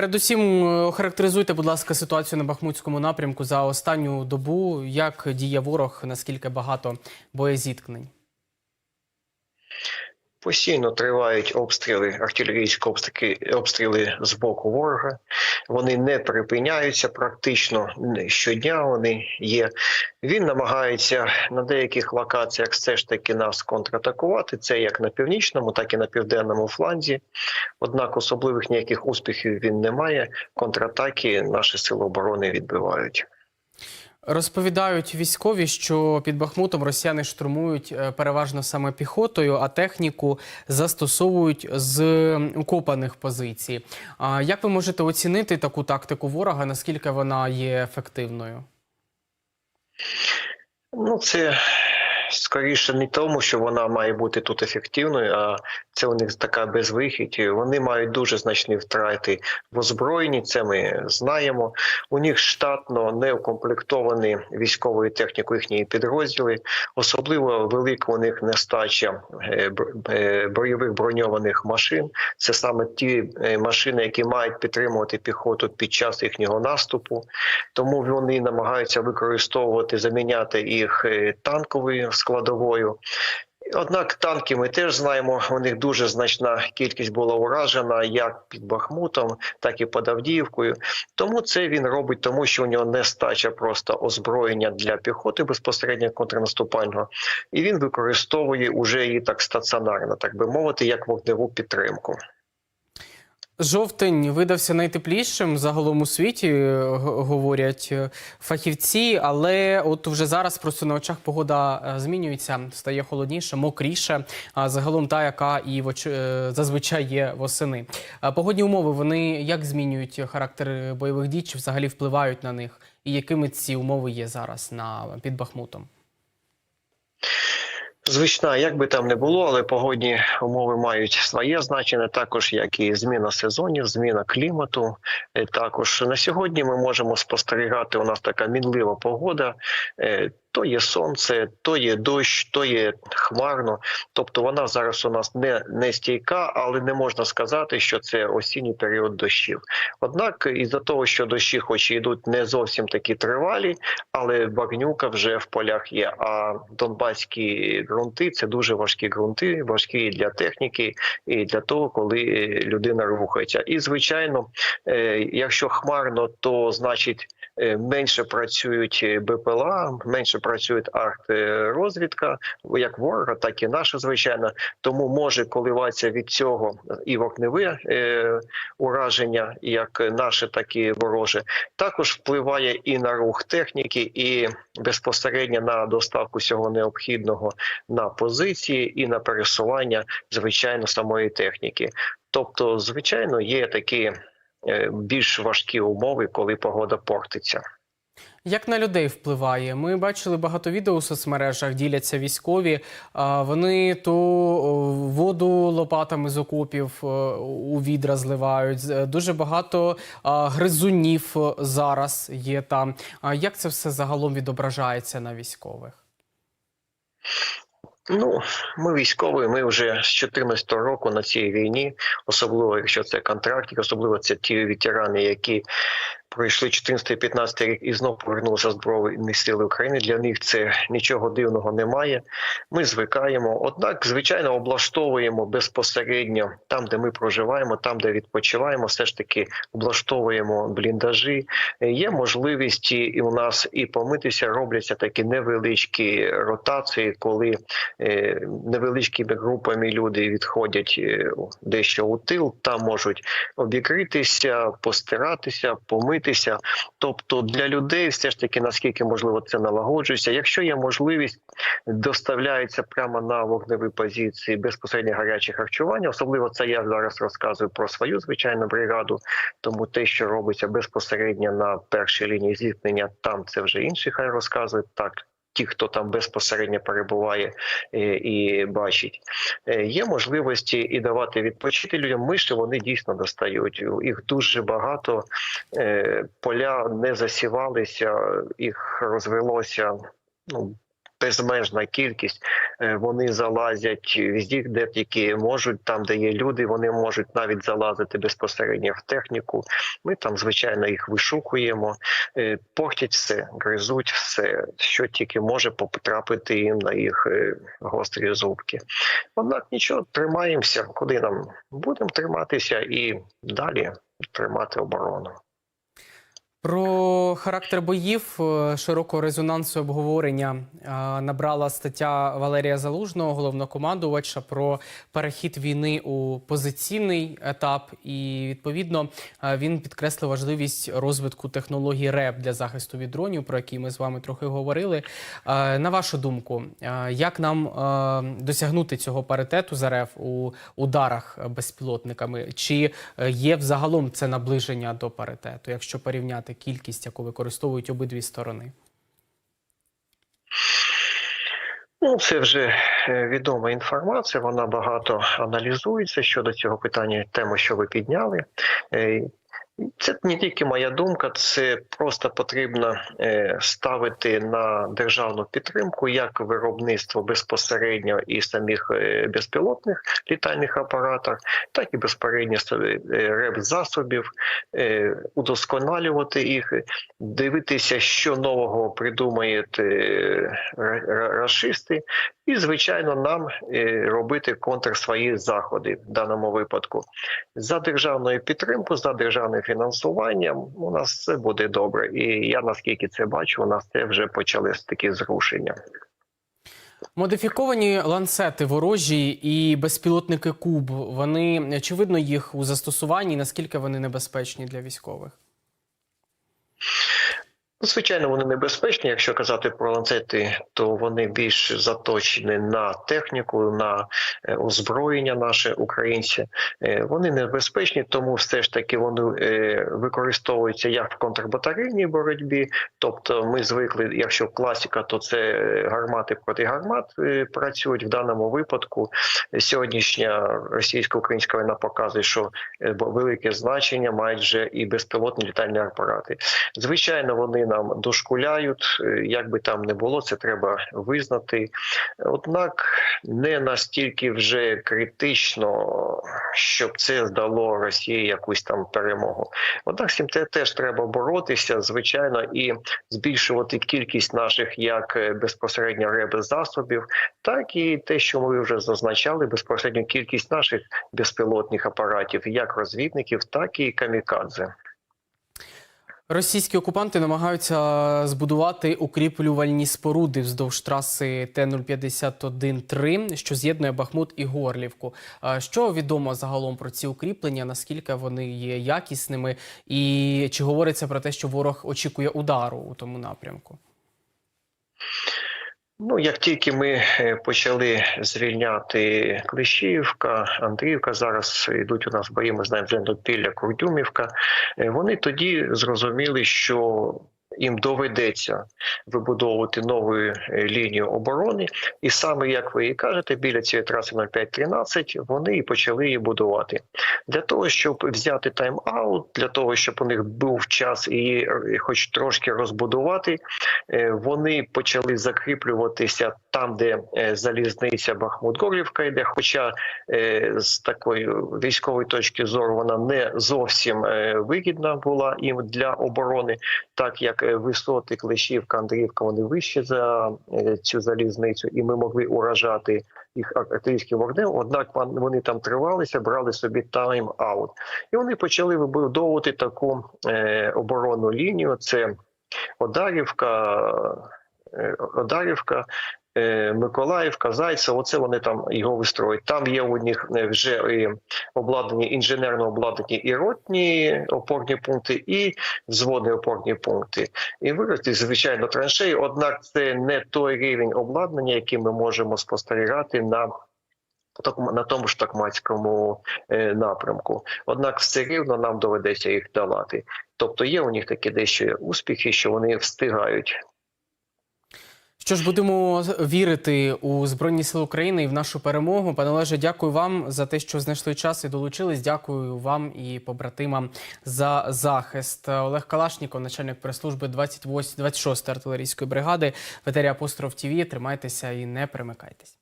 Передусім, характеризуйте, охарактеризуйте, будь ласка, ситуацію на Бахмутському напрямку за останню добу. Як діє ворог, наскільки багато боєзіткнень? Постійно тривають обстріли, артилерійські обстріли, обстріли з боку ворога. Вони не припиняються практично щодня. Вони є. Він намагається на деяких локаціях все ж таки нас контратакувати. Це як на північному, так і на південному фланзі. Однак особливих ніяких успіхів він не має. Контратаки наші сили оборони відбивають. Розповідають військові, що під Бахмутом росіяни штурмують е, переважно саме піхотою, а техніку застосовують з окопаних позицій. Як ви можете оцінити таку тактику ворога? Наскільки вона є ефективною? Ну, це скоріше не тому, що вона має бути тут ефективною, а це у них така безвихідь. Вони мають дуже значні втрати в озброєнні. Це ми знаємо. У них штатно не укомплектовані військовою технікою їхні підрозділи. Особливо велика у них нестача е, е, бойових броньованих машин. Це саме ті е, машини, які мають підтримувати піхоту під час їхнього наступу. Тому вони намагаються використовувати, заміняти їх танковою складовою. Однак танки ми теж знаємо, у них дуже значна кількість була уражена як під Бахмутом, так і під Авдіївкою. Тому це він робить, тому що у нього нестача просто озброєння для піхоти безпосередньо контрнаступального, і він використовує уже її так стаціонарно, так би мовити, як вогневу підтримку. Жовтень видався найтеплішим загалом у світі, е, говорять е, фахівці. Але от вже зараз просто на очах погода е, змінюється, стає холодніше, мокріше. А загалом та, яка і зазвичай є восени. Погодні умови вони як змінюють характер бойових дій, чи взагалі впливають на них? І якими ці умови є зараз на під Бахмутом? Звична, як би там не було, але погодні умови мають своє значення, також як і зміна сезонів, зміна клімату. Е, Також на сьогодні ми можемо спостерігати. У нас така мінлива погода. Е, То є сонце, то є дощ, то є хмарно. Тобто вона зараз у нас не, не стійка, але не можна сказати, що це осінній період дощів. Однак, із-за того, що дощі, хоч і йдуть не зовсім такі тривалі, але багнюка вже в полях є. А донбаські ґрунти це дуже важкі ґрунти, важкі для техніки, і для того, коли людина рухається. І звичайно, е, якщо хмарно, то значить е, менше працюють БПЛА, менше працює арт-розвідка, як ворога, так і наша, звичайно. Тому може коливатися від цього і вогневе е, ураження, як наше, так і вороже. Також впливає і на рух техніки, і безпосередньо на доставку всього необхідного на позиції і на пересування звичайно самої техніки. Тобто, звичайно, є такі е, більш важкі умови, коли погода портиться. Як на людей впливає? Ми бачили багато відео у соцмережах, діляться військові. Вони то воду лопатами з окопів е, у відра зливають. Дуже багато гризунів е, зараз є там. Як це все загалом відображається на військових? Ну, ми військові, ми вже з 2014 року на цій війні, особливо якщо це контрактник, особливо це ті ветерани, які пройшли 14-15 рік і знову повернулися Збройні сили України. Для них це нічого дивного немає. Ми звикаємо. Однак, звичайно, облаштовуємо безпосередньо там, де ми проживаємо, там, де відпочиваємо, все ж таки облаштовуємо бліндажі. Є можливість і у нас і помитися, робляться такі невеличкі ротації, коли е, невеличкими групами люди відходять е, дещо у тил, там можуть обігрітися, постиратися, помитися. Тобто для людей все ж таки наскільки можливо це налагоджується. Якщо є можливість, доставляється прямо на вогневі позиції безпосередньо гаряче харчування. Особливо це я зараз розказую про свою звичайну бригаду. Тому те, що робиться безпосередньо на першій лінії зіткнення, там це вже інші хай розказують так. Ті, хто там безпосередньо перебуває і, і бачить, Е, є можливості і давати відпочити людям. Миші вони дійсно достають. Їх дуже багато. Е, Поля не засівалися, їх розвелося. Ну безмежна кількість. Е, Вони залазять везде, де тільки можуть, там, де є люди, вони можуть навіть залазити безпосередньо в техніку. Ми там, звичайно, їх вишукуємо, е, портять все, гризуть все, що тільки може потрапити їм на їх е, гострі зубки. Однак нічого, тримаємося, куди нам будемо триматися і далі тримати оборону. Про характер боїв е, широкого резонансу обговорення е, набрала стаття Валерія Залужного, головнокомандувача, про перехід війни у позиційний етап. І відповідно е, він підкреслив важливість розвитку технологій РЕП для захисту від дронів, про які ми з вами трохи говорили. На вашу думку, як нам досягнути цього паритету з РФ у ударах безпілотниками? Чи є взагалом це наближення до паритету, якщо порівняти кількість, яку використовують обидві сторони? Ну, це вже е, відома інформація. Вона багато аналізується щодо цього питання, тему, що ви підняли. Е, Це не тільки моя думка, це просто потрібно е, ставити на державну підтримку як виробництво безпосередньо і самих е, безпілотних літальних апаратів, так і безпосередньо реп засобів, е, удосконалювати їх, дивитися, що нового придумають е, ра- ра- рашисти, і звичайно нам е, робити контр свої заходи в даному випадку. За державною підтримкою, за державним фінансуванням у нас все буде добре. І я наскільки це бачу, у нас це вже почались такі зрушення. Модифіковані ланцети ворожі і безпілотники Куб. Вони чи видно їх у застосуванні? Наскільки вони небезпечні для військових? Ну, Звичайно, вони небезпечні. Якщо казати про ланцети, то вони більш заточені на техніку, на е, озброєння наше українці. Е, Вони небезпечні, тому все ж таки вони е, використовуються як в контрбатарейній боротьбі. Тобто, ми звикли, якщо класика, то це гармати проти гармат працюють в даному випадку. Сьогоднішня російсько-українська війна показує, що велике значення мають вже і безпілотні літальні апарати. Звичайно, вони нам дошкуляють, е, як би там не було, це треба визнати. Однак не настільки вже критично, щоб це здало Росії якусь там перемогу. Однак з цим теж треба боротися, звичайно, і збільшувати кількість наших як е, безпосередньо ребезасобів, так і те, що ми вже зазначали, безпосередньо кількість наших безпілотних апаратів, як розвідників, так і камікадзе. Російські окупанти намагаються збудувати укріплювальні споруди вздовж траси Т-051-3, що з'єднує Бахмут і Горлівку. Що відомо загалом про ці укріплення? Наскільки вони є якісними, і чи говориться про те, що ворог очікує удару у тому напрямку? Ну, як тільки ми е, почали звільняти Клещіївка, Андріївка, зараз йдуть у нас бої, ми знаємо вже Курдюмівка, е, вони тоді зрозуміли, що їм доведеться вибудовувати нову е, лінію оборони, і саме як ви і кажете, біля цієї траси 0513 вони і почали її будувати для того, щоб взяти тайм-аут, для того, щоб у них був час її е, хоч трошки розбудувати. Е, Вони почали закріплюватися там, де залізниця Бахмут-Горлівка йде. Хоча з такої військової точки зору вона не зовсім вигідна була їм для оборони, так як висоти Клещівка, Андріївка вони вищі за е, цю залізницю, і ми могли уражати їх артилерійським вогнем. Однак вони там тривалися, брали собі тайм-аут, і вони почали вибудовувати таку е, оборонну лінію. Це Одарівка, е, Одарівка, Миколаївка, Зайцево. Оце вони там його вистроюють. Там є у них е, вже і обладнані інженерно обладнані і ротні опорні пункти, і взводні опорні пункти. І вирости, звичайно, траншеї. Однак це не той рівень обладнання, який ми можемо спостерігати на на тому ж такмацькому е, напрямку. Однак все рівно нам доведеться їх долати. Тобто є у них такі дещо успіхи, що вони встигають. Що ж, будемо вірити у Збройні Сили України і в нашу перемогу. Пане Олеже, дякую вам за те, що знайшли час і долучились. Дякую вам і побратимам за захист. Олег Калашніков, начальник прес-служби 28 26-ї артилерійської бригади, ветері Апостров ТІВІ. Тримайтеся і не примикайтесь.